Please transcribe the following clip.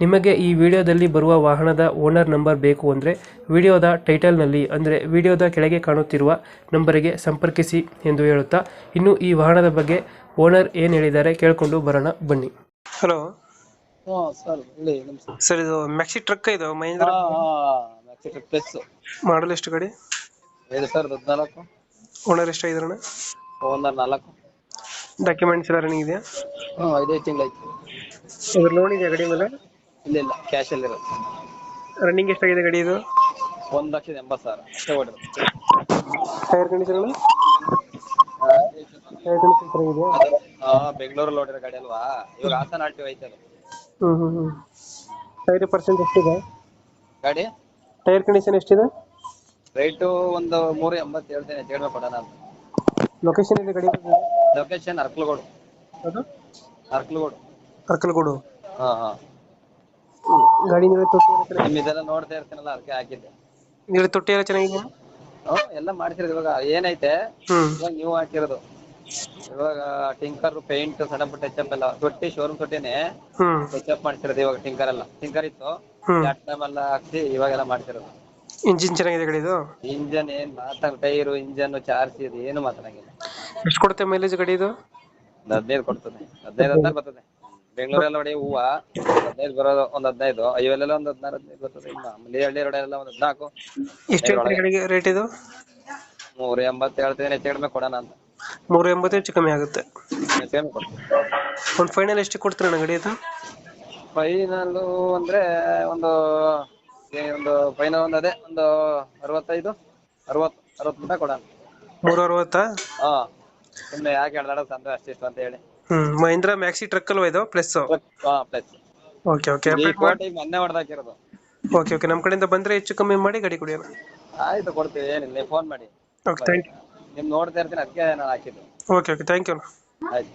ನಿಮಗೆ ಈ ವಿಡಿಯೋದಲ್ಲಿ ಬರುವ ವಾಹನದ ಓನರ್ ನಂಬರ್ ಬೇಕು ಅಂದರೆ ವಿಡಿಯೋದ ಟೈಟಲ್ನಲ್ಲಿ ಅಂದರೆ ವಿಡಿಯೋದ ಕೆಳಗೆ ಕಾಣುತ್ತಿರುವ ನಂಬರಿಗೆ ಸಂಪರ್ಕಿಸಿ ಎಂದು ಹೇಳುತ್ತಾ ಇನ್ನು ಈ ವಾಹನದ ಬಗ್ಗೆ ಓನರ್ ಏನು ಹೇಳಿದ್ದಾರೆ ಕೇಳಿಕೊಂಡು ಬರೋಣ ಬನ್ನಿ. ಹಲೋ. ಹಾ ಸರ್ ಹೇಳಿ ನಮಸ್ತೆ. ಸರ್ ಇದು ಮ್ಯಾಕ್ಸಿ ಟ್ರಕ್ ಇದು ಮಹೇಂದ್ರ ಹಾ ಹಾ ಮ್ಯಾಕ್ಸಿ ಪ್ಲಸ್ ಮಾಡಲ್ ಎಷ್ಟು ಗಾಡಿ? ಸರ್ ಹದಿನಾಲ್ಕು. ಓನರ್ ಎಷ್ಟು ಇದರಣ ಓನರ್ ನಾಲ್ಕು. ಡಾಕ್ಯುಮೆಂಟ್ಸ್ ಎಲ್ಲ ರನ್ನಿಂಗ್ ಇದೆಯಾ? ಹ್ಞೂ ಐದೈದು ತಿಂಗಳಾಯ್ತು ಅದ್ರ ಲೋನ್ ಇದೆಯಾ ಗಾಡಿ ಮೇಲೆ? ಇಲ್ಲ ಇಲ್ಲ ಕ್ಯಾಶ್ ಅಲ್ಲಿ ಇರೋದು. ರನ್ನಿಂಗ್ ಎಷ್ಟಾಗಿದೆ ಗಾಡಿ ಇದು? ಒಂದ್ ಲಕ್ಷದ ಎಂಬತ್ತು ಸಾವಿರ ಅಷ್ಟೇ ಹೊಡೆದು. ಟೈರ್ ಕಂಡೀಷನ್ ಟೈರ್ ಕಂಡೀಷನ್ ಇದೆ ಹಾ ಬೆಂಗಳೂರಲ್ಲಿ ಓಡಿರೋ ಗಾಡಿ ಅಲ್ವಾ? ಇವಾಗ ಹಾಸನ ಆರ್ಟಿ ಐತೆ ಅದು. ಹ್ಞೂ ಹ್ಞೂ ಹ್ಞೂ ಟೈರ್ ಪರ್ಸೆಂಟ್ ಎಷ್ಟಿದೆ? ಗಾಡಿ? ಟೈರ್ ಕಂಡೀಷನ್ ಎಷ್ಟಿದೆ? ರೇಟು ಒಂದು ಮೂರು ಎಂಬತ್ತು ಹೇಳ್ತೇನೆ ಹೇಳ್ಬೇಕು ಕೊಡೋಣ ಅಂತ. ಲೊಕೇಶನ್ ಇದೆ ಗಾಡಿ ಲೊಕೇಶನ್ ಅರ್ಕಲ್ಗೋಡು. ಅದು ಅರ್ಕಲಗೋಡು. ಅರ್ಕಲಗೋಡು. ಹಾ ಹಾ. ಗಾಡಿ ನೀವೇ ತೊಟ್ಟಿ ನಿಮ್ಮಿದೆಲ್ಲ ನೋಡ್ತಾ ಇರ್ತೀನಲ್ಲ ಅದಕ್ಕೆ ಹಾಕಿದ್ದೆ. ಗಾಡಿ ತೊಟ್ಟಿ ಎಲ್ಲ ಚೆನ್ನಾಗಿದೆಯಾ? ಹ್ಞೂ ಎಲ್ಲ ಮಾಡ್ತಿರೋದು ಇವಾಗ ಏನೈತೆ? ಹ್ಮ್. ಇವಾಗ ನೀವು ಹಾಕಿರೋದು. ಇವಾಗ ಟಿಂಕರ್ ಪೇಂಟ್ ಸಣ್ಣ ಪುಟ್ಟ ಟಚ್ ಎಲ್ಲ ತೊಟ್ಟಿ ಶೋರೂಮ್ ತೊಟ್ಟಿನೇ ಹ್ಮ್. ಟಚ್ ಮಾಡ್ತಿರೋದು ಇವಾಗ ಟಿಂಕರ್ ಎಲ್ಲ. ಟಿಂಕರ್ ಇತ್ತು. ಹ್ಮ್. ಟೈಮ್ ಎಲ್ಲ ಹಾಕ್ಸಿ ಇವಾಗೆಲ್ಲ ಮಾಡ್ತಿರೋದು ಇಂಜಿನ್ ಚೆನ್ನಾಗಿದೆ ಗಾಡಿದು ಇಂಜನ್ ಏನ್ ಮಾತಾಡ ಟೈರು ಇಂಜನ್ ಚಾರ್ಜ್ ಇದು ಏನು ಮಾತಾಡಂಗಿಲ್ಲ. ಎಷ್ಟು ಕೊಡುತ್ತೆ ಮೈಲೇಜ್ ಗಾಡಿದು ಹದಿನೈದು ಕೊಡ್ತದೆ. ಹದಿನೈದು ಹದಿನಾರು ಬರ್ತದೆ. ಬೆಂಗಳೂರೆಲ್ಲ ನೋಡಿ ಹೂವ ಹದಿನೈದು ಬರೋದು ಒಂದ್ ಹದಿನೈದು. ಐವಲ್ಲೆಲ್ಲ ಒಂದ್ ಹದಿನಾರು ಹದಿನೈದು ಬರ್ತದೆ ಇನ್ನ. ಆಮೇಲೆ ಹಳ್ಳಿ ರೋಡ್ ಎಲ್ಲ ಒಂದ್ ಹದಿನಾಲ್ಕು. ಎಷ್ಟು ಗಾಡಿಗೆ ರೇಟ್ ಇದು? ಮೂರ್ ಎಂಬತ್ತು ಹೇಳ್ತೀನಿ ಹೆಚ್ಚು ಕಡಿಮೆ ಕೊಡೋಣ ಅಂತ. ಮೂರು ಎಂಬತ್ತು ಹೆಚ್ಚು ಕಮ್ಮಿ ಆಗುತ್ತೆ. ಹೆಚ್ಚು ಕಡಿಮೆ ಕೊಡ್ತೀನಿ. ಒಂದು ಫೈನಲ್ ಎಷ್ಟು ಕೊಡ್ತೀರ ಅಣ್ಣ ಗಾಡಿ ಇದು? ಫೈನಲ್ ಅಂದ್ರೆ ಒಂದು ಏ ಒಂದು ಫೈನಲ್ ಒಂದು ಅದೇ ಒಂದು ಅರವತ್ತೈದು ಅರವತ್ತು ಅರವತ್ತು ಮಟ್ಟ ಕೊಡೋಣ. ಮೂರು ಅರವತ್ತಾ? ಹಾ ಸುಮ್ಮನೆ ಯಾಕೆ ಹೇಳ್ದಾಡ ತಂದ್ರೆ ಅಷ್ಟಿಷ್ಟು ಅಂತ ಹೇಳಿ. ಹ್ಮ್ ಮಹೀಂದ್ರ ಮ್ಯಾಕ್ಸಿ ಟ್ರಕ್ ಅಲ್ವಾ ಇದು? ಪ್ಲಸ್ ಪ್ಲಸ್ ಓಕೆ ಓಕೆ ಈ ಮಾಡಿ ಈಗ ಮೊನ್ನೆ ಹೊಡೆದಾಕಿರೋದು ಓಕೆ ಓಕೆ ನಮ್ಮ ಕಡೆಯಿಂದ ಬಂದ್ರೆ ಹೆಚ್ಚು ಕಮ್ಮಿ ಮಾಡಿ ಗಾಡಿ ಕುಡಿಯೋಣ. ಆಯ್ತು ಕೊಡ್ತೀವಿ. ಏನಿಲ್ಲ ಫೋನ್ ಮಾಡಿ. ಓಕೆ ಥ್ಯಾಂಕ್ ಯು ನಿಮ್ ನೋಡ್ತಾ ಇರ್ತೀನಿ ಅದಕ್ಕೆ ನಾನು ಹಾಕಿದ್ದು. ಓಕೆ ಓಕೆ ಥ್ಯಾಂಕ್ ಯು ಆಯ್ತು.